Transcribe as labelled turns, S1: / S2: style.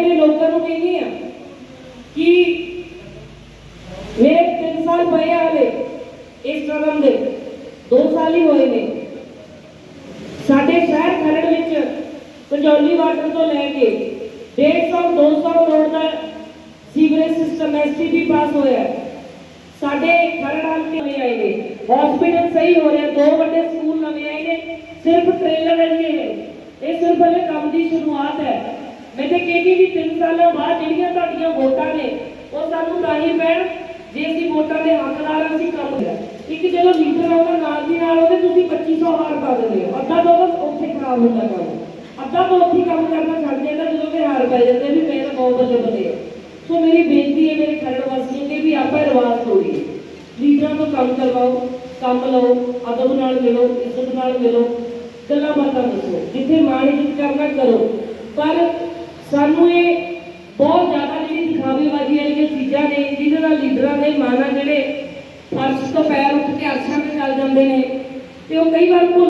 S1: ਲੋਕਾਂ ਨੂੰ ਕਹਿੰਦੀ ਆ ਕਿ ਮੇਰੇ 3 ਸਾਲ ਪਏ ਆ ਹਲੇ, ਇਸ ਟਰਮ ਦੇ 2 ਸਾਲ ਹੀ ਹੋਏ ਨੇ। ਸਾਡੇ ਸ਼ਹਿਰ ਖਰੜ ਵਿੱਚ ਪੰਜੌਲੀ ਵਾਟਰ ਤੋਂ ਲੈ ਕੇ 150 200 ਕਰੋੜ ਦਾ ਸੀਵਰੇਜ ਸਿਸਟਮ ਐਸਟੀਪੀ ਪਾਸ ਹੋਇਆ ਸਾਡੇ ਖਰੜ ਹਲਕੇ ਨਵੇਂ ਆਏ ਨੇ ਹਸਪੀਟਲ ਸਹੀ ਹੋ ਰਿਹਾ, ਦੋ ਵੱਡੇ ਸਕੂਲ ਨਵੇਂ ਆਏ ਨੇ, ਸਿਰਫ ਟ੍ਰੇਲਰ ਰਹਿੰਦੇ ਨੇ। ਇਹ ਸਿਰਫ ਹਲੇ ਕੰਮ ਦੀ ਸ਼ੁਰੂਆਤ ਹੈ। ਸਾਲਾਂ ਬਾਅਦ ਜਿਹੜੀਆਂ ਤੁਹਾਡੀਆਂ ਵੋਟਾਂ ਨੇ, ਉਹ ਸਾਨੂੰ ਤਾਂ ਹੀ ਪੈਣ, ਜੇ ਅਸੀਂ ਵੋਟਾਂ ਦੇ ਹੱਕਦਾਰ ਅਸੀਂ ਕੰਮ ਇੱਕ ਜਦੋਂ ਲੀਡਰ ਆਉਂਦਾ ਨਾਲ ਦੀ ਨਾਲ ਉਹਦੇ ਤੁਸੀਂ 2500 ਹਾਰ ਪਾ ਦਿੰਦੇ ਹੋ। ਅੱਧਾ ਤਾਂ ਉੱਥੇ ਖਰਾਬ ਹੁੰਦਾ ਕੰਮ। ਅੱਧਾ ਤਾਂ ਉੱਥੇ ਕੰਮ ਕਰਨਾ ਛੱਡ ਦਿੰਦਾ ਜਦੋਂ ਕਿ ਹਾਰ ਪੈ ਜਾਂਦੇ ਵੀ ਮੇਰੇ ਬਹੁਤ ਵੱਡੇ ਬੰਦੇ ਸੋ ਮੇਰੀ ਬੇਨਤੀ ਹੈ, ਮੇਰੇ ਖਰੜ ਵਾਸੀਆਂ ਦੀ, ਵੀ ਆਪਾਂ ਰਿਵਾਜ ਤੋੜੀਏ। ਲੀਡਰਾਂ ਤੋਂ ਕੰਮ ਕਰਵਾਓ, ਕੰਮ ਲਓ ਅਦਬ ਨਾਲ ਮਿਲੋ, ਇੱਜ਼ਤ ਨਾਲ ਮਿਲੋ, ਗੱਲਾਂ ਬਾਤਾਂ ਦੱਸੋ। ਜਿੱਥੇ ਮਾਣ ਇੱਜ਼ਤ ਕਰਨਾ, ਕਰੋ। ਪਰ ਸਾਨੂੰ ਇਹ ਦੇ ਮਾਨਾ ਜਿਹੜੇ ਫਰਸ਼ ਤੋਂ ਪੈਰ ਉੱਠ ਕੇ ਆਸਾਂ ਤੇ ਚੱਲ ਜਾਂਦੇ ਨੇ, ਤੇ ਉਹ ਕਈ ਵਾਰ ਭੁੱਲ